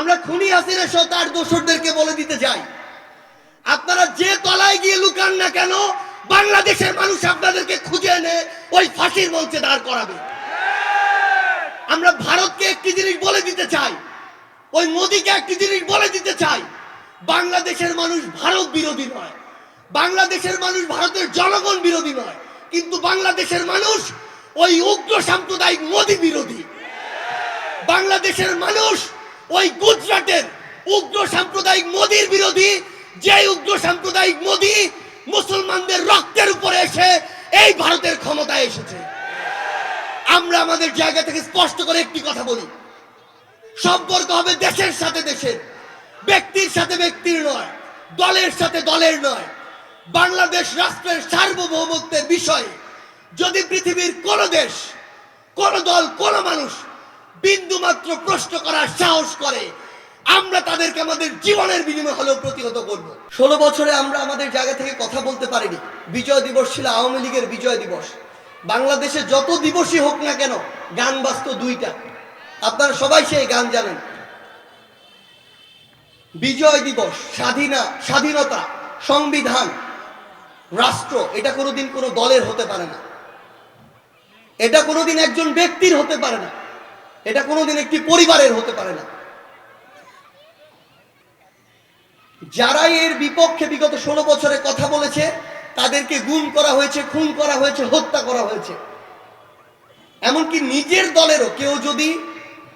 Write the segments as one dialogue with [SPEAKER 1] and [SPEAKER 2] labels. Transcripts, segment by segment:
[SPEAKER 1] আমরা খুনি হাসিনা সহ তার দোসরদেরকে বলে দিতে চাই আপনারা যে তলায় গিয়ে লুকান না কেন, বাংলাদেশের মানুষ আপনাদেরকে খুঁজে এনে ওই ফাঁসির মঞ্চে দাঁড় করাবে। আমরা ভারতকে একটি জিনিস বলে দিতে চাই, ওই মোদীকে একটি জিনিস বলে দিতে চাই, বাংলাদেশের মানুষ ভারত বিরোধী নয়, বাংলাদেশের মানুষ ভারতের জনগণ বিরোধী নয়, কিন্তু বাংলাদেশের মানুষ ওই উগ্র সাম্প্রদায়িক মোদী বিরোধী। বাংলাদেশের মানুষ ওই গুজরাটের উগ্র সাম্প্রদায়িক মোদির বিরোধী যে উগ্র সাম্প্রদায়িক মোদি মুসলমানদের রক্তের উপরে এসে এই ভারতের ক্ষমতায় এসেছে। আমরা আমাদের জায়গা থেকে স্পষ্ট করে একটি কথা বলি। সম্পর্ক হবে দেশের সাথে দেশের, ব্যক্তির সাথে ব্যক্তির নয়, দলের সাথে দলের নয়। বাংলাদেশ রাষ্ট্রের সার্বভৌমত্বের বিষয়ে যদি পৃথিবীর কোন দেশ, কোন দল, কোন মানুষ বিন্দু মাত্র প্রশ্ন করার সাহস করে। আমরা তাদেরকে আমাদের জীবনের বিনিময়ে হলেও প্রতিহত করব। ষোলো বছরে আমরা আমাদের জায়গা থেকে কথা বলতে পারিনি। বিজয় দিবস ছিল আওয়ামী লীগের বিজয় দিবস। বাংলাদেশে যত দিবসই হোক না কেন, গান বাজত দুইটা। আপনারা সবাই সেই গান জানেন। বিজয় দিবস, স্বাধীনা, স্বাধীনতা, সংবিধান, রাষ্ট্র, এটা কোনোদিন কোনো দলের হতে পারে না। এটা কোনোদিন একজন ব্যক্তির হতে পারে না। এটা কোনোদিন একটি পরিবারের হতে পারে না। যারা এর বিপক্ষে বিগত ষোলো বছরে কথা বলেছে, তাদেরকে গুম করা হয়েছে, খুন করা হয়েছে, হত্যা করা হয়েছে। এমনকি নিজের দলেরও কেউ যদি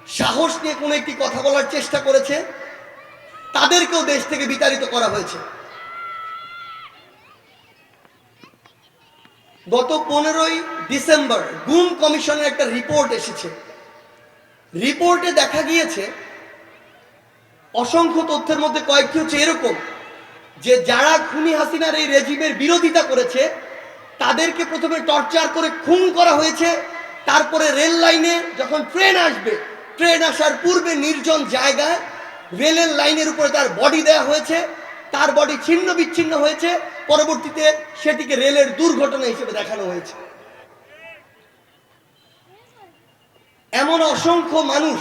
[SPEAKER 1] সাহস নিয়ে কোনো একটি কথা বলার চেষ্টা করেছে, তাদেরকেও দেশ থেকে বিতাড়িত করা হয়েছে। গত পনেরোই ডিসেম্বর গুম কমিশনের একটা রিপোর্ট এসেছে। রিপোর্টে দেখা গিয়েছে অসংখ্য তথ্যের মধ্যে কয়েকটি হচ্ছে এরকম যে যারা খুনি হাসিনার এই রেজিমের বিরোধিতা করেছে, তাদেরকে প্রথমে টর্চার করে খুন করা হয়েছে, তারপরে রেল লাইনে যখন ট্রেন আসবে, ট্রেন আসার পূর্বে নির্জন জায়গায় রেলের লাইনের উপরে তার বডি দেওয়া হয়েছে, তার বডি ছিন্ন বিচ্ছিন্ন হয়েছে, পরবর্তীতে সেটিকে রেলের দুর্ঘটনা হিসেবে দেখানো হয়েছে। এমন অসংখ্য মানুষ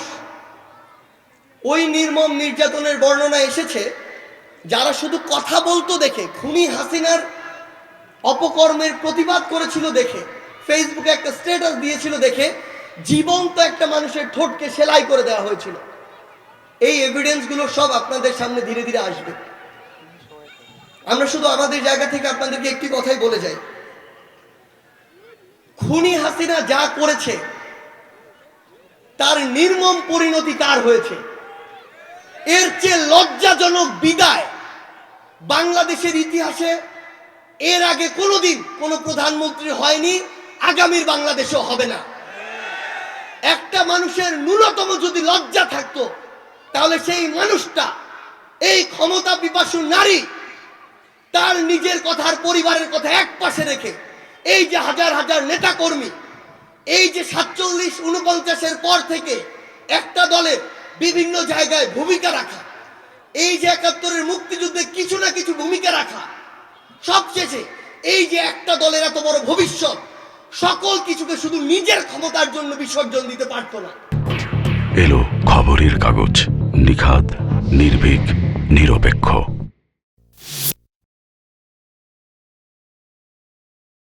[SPEAKER 1] ওই নির্মম নির্যাতনের বর্ণনা এসেছে, যারা শুধু কথা বলতো দেখে, খুনি হাসিনার অপকর্মের প্রতিবাদ করেছিল দেখে ফেসবুকে একটা স্ট্যাটাস দিয়েছিল দেখে, জীবন্ত একটা মানুষের ঠোঁটকে সেলাই করে দেওয়া হয়েছিল। এই এভিডেন্সগুলো সব আপনাদের সামনে ধীরে ধীরে আসবে। আমরা শুধু আমাদের জায়গা থেকে আপনাদেরকে একটি কথাই বলে যাই। খুনি হাসিনা যা করেছে তার নির্মম পরিণতি তার হয়েছে। এর চেয়ে লজ্জাজনক বিদায় বাংলাদেশের ইতিহাসে এর আগে কোনোদিন কোনো প্রধানমন্ত্রী হয়নি, আগামীর বাংলাদেশেও হবে না। একটা মানুষের ন্যূনতম যদি লজ্জা থাকতো, তাহলে সেই মানুষটা, এই ক্ষমতা পিপাসু নারী, তার নিজের কথার পরিবারের কথা এক পাশে রেখে, এই যে হাজার হাজার নেতা কর্মী এই যে সাতচল্লিশ, উনপঞ্চাশের পর থেকে একটা দলের বিভিন্ন জায়গায় ভূমিকা রাখা, এই যে একাত্তরের মুক্তিযুদ্ধে কিছু না কিছু ভূমিকা রাখা সবশেষে এই যে একটা দলের এত বড় ভবিষ্যৎ, সকল কিছুকে শুধু নিজের ক্ষমতার জন্য বিসর্জন দিতে পারতো না।
[SPEAKER 2] এলো খবরের কাগজ, নিখাদ, নির্ভীক, নিরপেক্ষ।